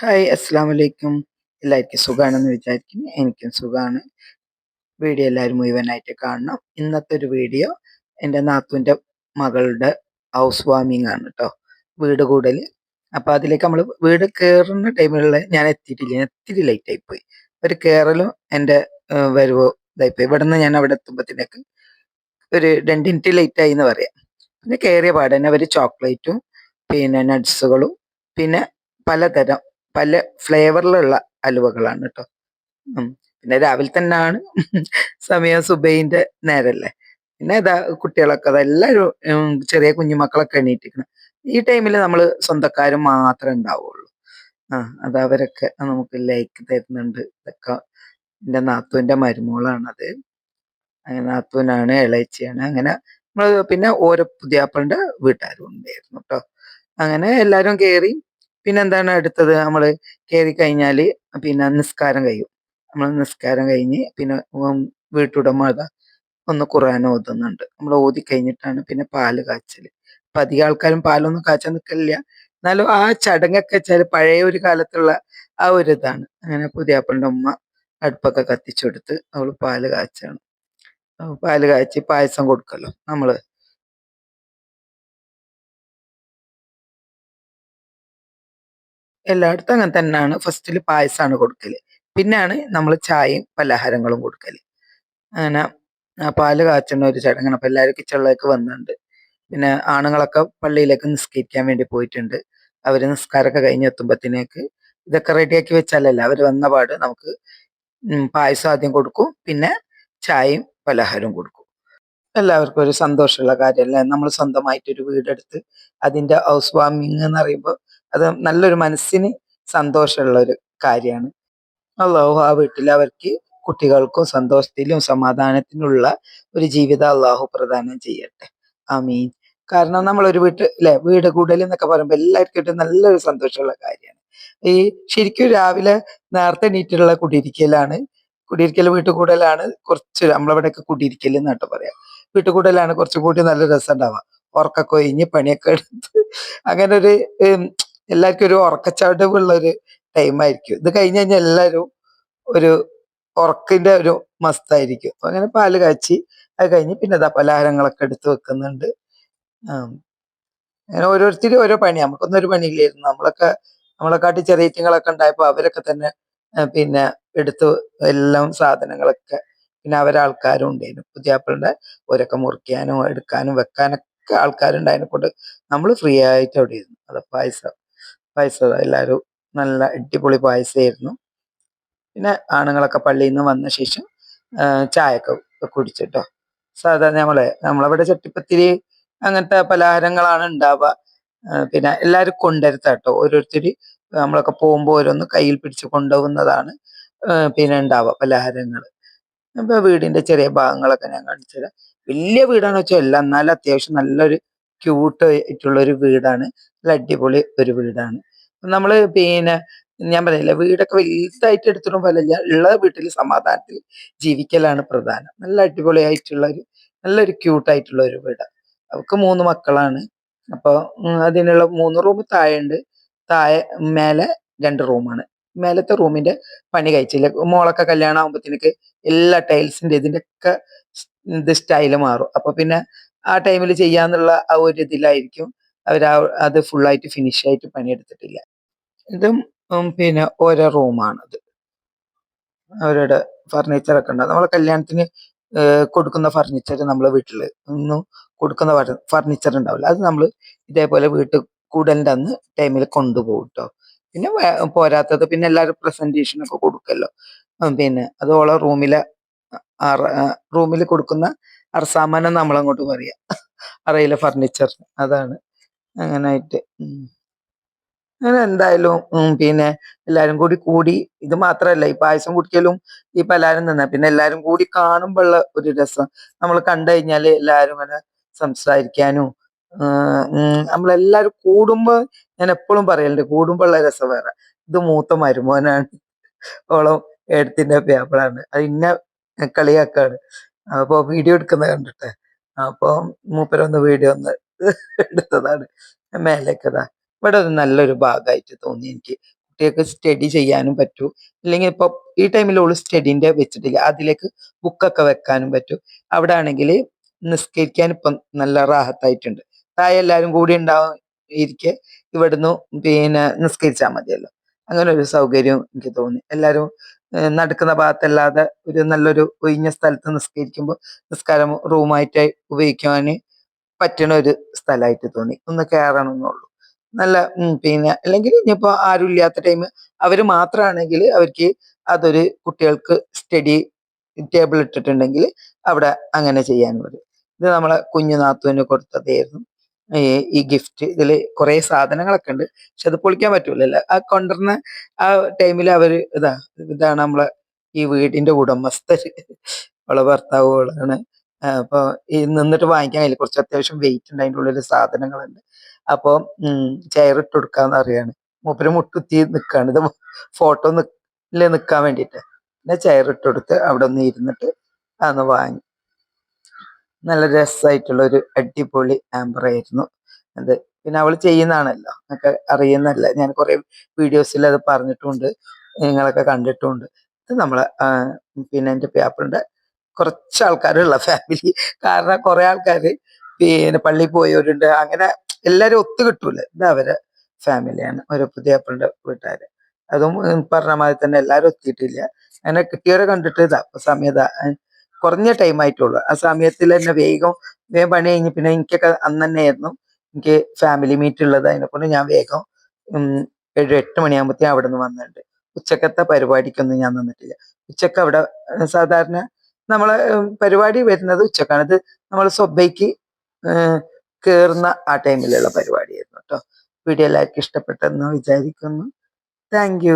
Hi അസ്സാം വലൈക്കും എല്ലാവർക്കും സുഖമാണെന്ന് വിചാരിക്കുന്നു. എനിക്കും സുഖമാണ് വീഡിയോ എല്ലാവരും മുഴുവനായിട്ട് കാണണം. ഇന്നത്തെ ഒരു വീഡിയോ എന്റെ നാത്തുവിന്റെ മകളുടെ ഹൗസ് വാമിങ് ആണ് കേട്ടോ വീട് കൂടൽ അപ്പോൾ അതിലേക്ക് നമ്മൾ വീട് കയറുന്ന ടൈമിലുള്ള ഞാൻ എത്തിയിട്ടില്ല. ഞാൻ ഇത്തിരി ലേറ്റായി പോയി. ഒരു കയറലും എന്റെ വരുവോ ഇതായിപ്പോയി ഇവിടെ നിന്ന് ഞാൻ അവിടെ എത്തുമ്പോഴത്തേക്ക് ഒരു രണ്ട് മിനിറ്റ് ലേറ്റായി എന്ന് പറയാം. പിന്നെ കയറിയ പാടന്നെ അവർ ചോക്ലേറ്റും പിന്നെ നട്ട്സുകളും പിന്നെ പലതരം പല ഫ്ലേവറിലുള്ള അലുവകളാണ് കേട്ടോ പിന്നെ രാവിലെ തന്നെ ആണ് സമയം സുബൈന്റെ നേരല്ലേ. പിന്നെ ഇതാ കുട്ടികളൊക്കെ അതെല്ലാവരും ചെറിയ കുഞ്ഞുമക്കളൊക്കെ എണീറ്റിരിക്കണം. ഈ ടൈമിൽ നമ്മൾ സ്വന്തക്കാരും മാത്രമേ ഉണ്ടാവുള്ളൂ. ആ അത് അവരൊക്കെ നമുക്ക് ലൈക്ക് തരുന്നുണ്ട്. ഇതൊക്കെ എന്റെ നാത്തുവിന്റെ മരുമോളാണത്. അങ്ങനെ നാത്തൂനാണ് ഇളയച്ചിയാണ്. അങ്ങനെ നമ്മൾ പിന്നെ ഓരോ പുതിയാപ്പളിന്റെ വീട്ടുകാരും ഉണ്ടായിരുന്നു കേട്ടോ അങ്ങനെ എല്ലാവരും കയറി പിന്നെന്താണ് അടുത്തത് നമ്മൾ കയറി കഴിഞ്ഞാൽ പിന്നെ നിസ്കാരം കഴിയും. നമ്മൾ നിസ്കാരം കഴിഞ്ഞ് പിന്നെ വീട്ടുടമ ഒന്ന് ഖുർആൻ ഓതുന്നുണ്ട്. നമ്മൾ ഓതി കഴിഞ്ഞിട്ടാണ് പിന്നെ പാൽ കാച്ചൽ അപ്പം അധികം ആൾക്കാരും പാലൊന്നും കാച്ചാൻ നിൽക്കില്ല എന്നാലും ആ ചടങ്ങൊക്കെ വെച്ചാൽ പഴയ ഒരു കാലത്തുള്ള ആ ഒരു ഇതാണ്. അങ്ങനെ പുതിയാപ്പളിന്റെ ഉമ്മ അടുപ്പൊക്കെ കത്തിച്ചെടുത്ത് അവൾ പാൽ കാച്ചാണ്. പാൽ കാച്ചി പായസം കൊടുക്കല്ലോ നമ്മൾ. എല്ലായിടത്തും അങ്ങനെ തന്നെയാണ്. ഫസ്റ്റിൽ പായസമാണ് കൊടുക്കൽ പിന്നാണ് നമ്മൾ ചായയും പലഹാരങ്ങളും കൊടുക്കൽ അങ്ങനെ പാൽ കാച്ചണ ഒരു ചടങ്ങാണ്. അപ്പം എല്ലാവരും കിച്ചണിലേക്ക് വന്നിട്ടുണ്ട്. പിന്നെ ആണുങ്ങളൊക്കെ പള്ളിയിലേക്ക് നിസ്കരിക്കാൻ വേണ്ടി പോയിട്ടുണ്ട്. അവർ നിസ്കാരമൊക്കെ കഴിഞ്ഞ് എത്തുമ്പോഴത്തേക്ക് ഇതൊക്കെ റെഡിയാക്കി വെച്ചാലല്ല അവർ വന്ന പാട് നമുക്ക് പായസം ആദ്യം കൊടുക്കും. പിന്നെ ചായയും പലഹാരവും കൊടുക്കും. എല്ലാവർക്കും ഒരു സന്തോഷമുള്ള കാര്യമല്ലേ? നമ്മൾ സ്വന്തമായിട്ട് ഒരു വീടെടുത്ത് അതിന്റെ ഹൗസ് വാമിങ് എന്ന് പറയുമ്പോൾ അത് നല്ലൊരു മനസ്സിന് സന്തോഷമുള്ള ഒരു കാര്യമാണ്. അള്ളാഹു ആ വീട്ടിൽ അവർക്ക് കുട്ടികൾക്കും സന്തോഷത്തിലും സമാധാനത്തിനുള്ള ഒരു ജീവിതം അള്ളാഹു പ്രദാനം ചെയ്യട്ടെ. ആമീൻ. കാരണം നമ്മൾ ഒരു വീട്ട് അല്ലെ വീട് കൂടൽ എന്നൊക്കെ പറയുമ്പോൾ എല്ലാവർക്കും നല്ലൊരു സന്തോഷമുള്ള കാര്യമാണ്. ഈ ശരിക്കും രാവിലെ നേരത്തെ എണീറ്റുള്ള കുടിയിരിക്കലാണ് കുടിയിരിക്കൽ വീട്ടു കൂടലാണ് കുറച്ച് നമ്മളവിടെയൊക്കെ കുടിയിരിക്കൽ എന്നാട്ട് പറയാം. വീട്ടുകൂടലാണ് കുറച്ചും കൂടി നല്ല രസം ഉണ്ടാവുക ഉറക്കൊക്കെ ഒഴിഞ്ഞ് പണിയൊക്കെ എടുത്ത് അങ്ങനെ ഒരു എല്ലാവർക്കും ഒരു ഉറക്കച്ചടവുള്ള ഒരു ടൈമായിരിക്കും ഇത് കഴിഞ്ഞ് കഴിഞ്ഞാൽ എല്ലാവരും ഒരു ഉറക്കിന്റെ ഒരു മസ്തായിരിക്കും. അങ്ങനെ പാൽ കാച്ചി അത് കഴിഞ്ഞ് പിന്നെ ഇതാ പലഹാരങ്ങളൊക്കെ എടുത്ത് വെക്കുന്നുണ്ട്. അങ്ങനെ ഓരോരുത്തരും ഓരോ പണി നമുക്കൊന്നും ഒരു പണിയില്ലായിരുന്നു. നമ്മളൊക്കെ നമ്മളെക്കാട്ടി ചെറിയ ഇറ്റങ്ങളൊക്കെ ഉണ്ടായപ്പോൾ അവരൊക്കെ തന്നെ പിന്നെ എടുത്ത് എല്ലാം സാധനങ്ങളൊക്കെ പിന്നെ അവരാൾക്കാരും ഉണ്ടായിരുന്നു. പുതിയാപ്പിളുടെ ഓരൊക്കെ മുറിക്കാനും എടുക്കാനും വെക്കാനൊക്കെ ആൾക്കാരുണ്ടായതിനെ കൊണ്ട് നമ്മൾ ഫ്രീ ആയിട്ട് അവിടെ ഇരുന്നു. അത് പായസം. പായസം എല്ലാവരും നല്ല അടിപൊളി പായസമായിരുന്നു പിന്നെ ആണുങ്ങളൊക്കെ പള്ളിയിൽ നിന്ന് വന്ന ശേഷം ചായയൊക്കെ കുടിച്ചിട്ടോ. സാധാരണ നമ്മളെ നമ്മളവിടെ ചട്ടിപ്പത്തിരി അങ്ങനത്തെ പലഹാരങ്ങളാണ് ഉണ്ടാവുക പിന്നെ എല്ലാവരും കൊണ്ടുവരുത്താട്ടോ. ഓരോരുത്തർ നമ്മളൊക്കെ പോകുമ്പോൾ ഓരോന്ന് കയ്യിൽ പിടിച്ച് കൊണ്ടുപോകുന്നതാണ് പിന്നെ ഉണ്ടാവുക പലഹാരങ്ങൾ അപ്പൊ വീടിന്റെ ചെറിയ ഭാഗങ്ങളൊക്കെ ഞാൻ കാണിച്ചുതരാം. വലിയ വീടാണെന്ന് വെച്ചാൽ എല്ലാം എന്നാലും അത്യാവശ്യം നല്ലൊരു ക്യൂട്ട് ആയിട്ടുള്ള ഒരു വീടാണ്. നല്ല അടിപൊളി ഒരു വീടാണ്. നമ്മൾ പിന്നെ ഞാൻ പറയില്ല വീടൊക്കെ വലുതായിട്ട് എടുത്തിട്ടും പോലല്ല ഉള്ള വീട്ടിൽ സമാധാനത്തിൽ ജീവിക്കലാണ് പ്രധാനം. നല്ല അടിപൊളിയായിട്ടുള്ള ഒരു നല്ലൊരു ക്യൂട്ടായിട്ടുള്ള ഒരു വീട്. അവർക്ക് മൂന്ന് മക്കളാണ്. അപ്പോൾ അതിനുള്ള മൂന്ന് റൂം താഴെ ഉണ്ട് താഴെ മേലെ രണ്ട് റൂമാണ്. മേലത്തെ റൂമിന്റെ പണി കഴിച്ചില്ല. മോളൊക്കെ കല്യാണം ആകുമ്പോഴത്തേക്ക് എല്ലാ ടൈൽസിന്റെ ഇതിന്റെ ഒക്കെ ഇത് സ്റ്റൈൽ മാറും. അപ്പൊ പിന്നെ ആ ടൈമിൽ ചെയ്യാന്നുള്ള ആ ഒരു ഇതിലായിരിക്കും അവർ അത് ഫുള്ളായിട്ട് ഫിനിഷ് ആയിട്ട് പണിയെടുത്തിട്ടില്ല. ഇതും പിന്നെ ഓരോ റൂമാണത്. അവരുടെ ഫർണിച്ചറൊക്കെ ഉണ്ട്. നമ്മളെ കല്യാണത്തിന് കൊടുക്കുന്ന ഫർണിച്ചർ നമ്മളെ വീട്ടിൽ ഒന്നും കൊടുക്കുന്ന ഫർണിച്ചർ ഉണ്ടാവില്ല. അത് നമ്മൾ ഇതേപോലെ വീട്ടിൽ കൂടലിന്റെ അന്ന് ടൈമിൽ കൊണ്ടുപോകും കേട്ടോ പിന്നെ പോരാത്തത് പിന്നെ എല്ലാവരും പ്രസന്റേഷൻ ഒക്കെ കൊടുക്കല്ലോ. പിന്നെ അത് റൂമിലെ റൂമിൽ കൊടുക്കുന്ന അർസാമാനം നമ്മളങ്ങോട്ട് പറയാ. അറയിലെ ഫർണിച്ചർ അതാണ്. അങ്ങനായിട്ട്. അങ്ങനെ എന്തായാലും പിന്നെ എല്ലാരും കൂടി കൂടി ഇത് മാത്രല്ല ഈ പായസം കുടിക്കലും ഈ പലഹാരം നിന്ന പിന്നെ എല്ലാരും കൂടി കാണുമ്പോഴുള്ള ഒരു രസം. നമ്മൾ കണ്ടു കഴിഞ്ഞാൽ എല്ലാരും ഇങ്ങനെ സംസാരിക്കാനും നമ്മളെല്ലാരും കൂടുമ്പോ ഞാൻ എപ്പോഴും പറയലുണ്ട് കൂടുമ്പോഴുള്ള രസം വേറെ. ഇത് മൂത്ത മരുമോനാണ്. ഓളം എഴുത്തിന്റെ പേപ്പറാണ് അത് ഇന്ന കളിയാക്കാണ്. അപ്പൊ വീഡിയോ എടുക്കുന്ന കണ്ടിട്ട്. അപ്പൊ മൂപ്പരൊന്ന് വീഡിയോ ഒന്ന് എടുത്തതാണ്. മേലേക്കതാ ഇവിടെ ഒരു നല്ലൊരു ഭാഗമായിട്ട് തോന്നി എനിക്ക്. കുട്ടികൾക്ക് സ്റ്റഡി ചെയ്യാനും പറ്റൂ. ഇല്ലെങ്കിൽ ഇപ്പൊ ഈ ടൈമിൽ ഓൾ സ്റ്റഡിന്റെ വെച്ചിട്ടില്ല. അതിലേക്ക് ബുക്കൊക്കെ വെക്കാനും പറ്റും. അവിടെ ആണെങ്കിൽ നിസ്കരിക്കാൻ ഇപ്പം നല്ല റാഹത്തായിട്ടുണ്ട്. താഴെ എല്ലാവരും കൂടി ഉണ്ടാവും ഇരിക്കെ. ഇവിടുന്ന് പിന്നെ നിസ്കരിച്ചാൽ മതിയല്ലോ. അങ്ങനെ ഒരു സൗകര്യം എനിക്ക് തോന്നി. എല്ലാവരും നടക്കുന്ന ഭാഗത്തല്ലാതെ ഒരു നല്ലൊരു ഒഴിഞ്ഞ സ്ഥലത്ത് നിസ്കരിക്കുമ്പോൾ നിസ്കാരം റൂമായിട്ട് ഉപയോഗിക്കുവാൻ പറ്റണ ഒരു സ്ഥലമായിട്ട് തോന്നി. ഒന്ന് കയറണം എന്നുള്ളൂ നല്ല പിന്നെ അല്ലെങ്കിൽ ഇനിയിപ്പോ ആരും ഇല്ലാത്ത ടൈം അവർ മാത്രമാണെങ്കിൽ അവർക്ക് അതൊരു കുട്ടികൾക്ക് സ്റ്റഡി ടേബിൾ ഇട്ടിട്ടുണ്ടെങ്കിൽ അവിടെ അങ്ങനെ ചെയ്യാൻ പറ്റും. ഇത് നമ്മളെ കുഞ്ഞു നാത്തുവിന് കൊടുത്തതായിരുന്നു. ഈ ഗിഫ്റ്റ് ഇതിൽ കുറെ സാധനങ്ങളൊക്കെ ഉണ്ട്. പക്ഷെ അത് പൊളിക്കാൻ പറ്റൂലല്ലോ. ആ കൊണ്ടുവരുന്ന ആ ടൈമിൽ അവർ ഇതാ ഇതാണ് നമ്മളെ ഈ വീടിന്റെ ഉടമസ്ഥര്. അവളെ ഭർത്താവ് അവളാണ് ആ, അപ്പൊ ഈ നിന്നിട്ട് വാങ്ങിക്കാൻ കഴിയില്ല. കുറച്ച് അത്യാവശ്യം വെയിറ്റ് ഉണ്ട്. അതിന്റെ ഉള്ളിൽ സാധനങ്ങളുണ്ട്. അപ്പൊ ചെയർ ഇട്ട് കൊടുക്കാന്ന് അറിയാണ് മൂപ്പര് മുട്ടുത്തി നിൽക്കാണ് ഇത് ഫോട്ടോ നിൽക്കാൻ വേണ്ടിയിട്ട്. പിന്നെ ചെയർ ഇട്ട് കൊടുത്ത് അവിടെ ഒന്ന് ഇരുന്നിട്ട് അന്ന് വാങ്ങി. നല്ല രസമായിട്ടുള്ള ഒരു അടിപൊളി ആംബർ ആയിരുന്നു. അത് പിന്നെ അവൾ ചെയ്യുന്നതാണല്ലോ. എന്നൊക്കെ അറിയുന്നല്ല ഞാൻ കുറെ വീഡിയോസിൽ അത് പറഞ്ഞിട്ടുണ്ട്. നിങ്ങളൊക്കെ കണ്ടിട്ടുമുണ്ട് ഇത് നമ്മളെ പിന്നെ എന്റെ പേപ്പറിന്റെ കുറച്ച് ആൾക്കാരുള്ള ഫാമിലി കാരണം കുറെ ആൾക്കാർ പിന്നെ പള്ളിയിൽ പോയവരുണ്ട്. അങ്ങനെ എല്ലാവരും ഒത്തു കിട്ടൂല. ഇത് അവരെ ഫാമിലിയാണ് ഒരു പുതിയ പുതിയപ്പളുടെ വീട്ടുകാർ അതും പറഞ്ഞ മാതിരി തന്നെ എല്ലാവരും ഒത്തിയിട്ടില്ല. അങ്ങനെ കിട്ടിയവരെ കണ്ടിട്ട് ഇതാ. സമയത കുറഞ്ഞ ടൈം ആയിട്ടുള്ളൂ. ആ സമയത്തിൽ തന്നെ വേഗം വേഗം പണി കഴിഞ്ഞ് പിന്നെ എനിക്കൊക്കെ അന്ന് തന്നെയായിരുന്നു എനിക്ക് ഫാമിലി മീറ്റ് ഉള്ളത് അതിനെക്കൊണ്ട് ഞാൻ വേഗം ഏഴ് എട്ട് മണിയാകുമ്പോഴത്തേക്കും അവിടെ നിന്ന് വന്നിട്ടുണ്ട്. ഉച്ചക്കത്തെ പരിപാടിക്കൊന്നും ഞാൻ നിന്നിട്ടില്ല. ഉച്ചയ്ക്ക് അവിടെ സാധാരണ നമ്മളെ പരിപാടി വരുന്നത് ഉച്ചക്കാണ്. ഇത് നമ്മൾ സ്വബയ്ക്ക് കയറുന്ന ആ ടൈമിലുള്ള പരിപാടിയായിരുന്നു കേട്ടോ വീഡിയോ എല്ലാവർക്കും ഇഷ്ടപ്പെട്ടെന്ന് വിചാരിക്കുന്നു. താങ്ക്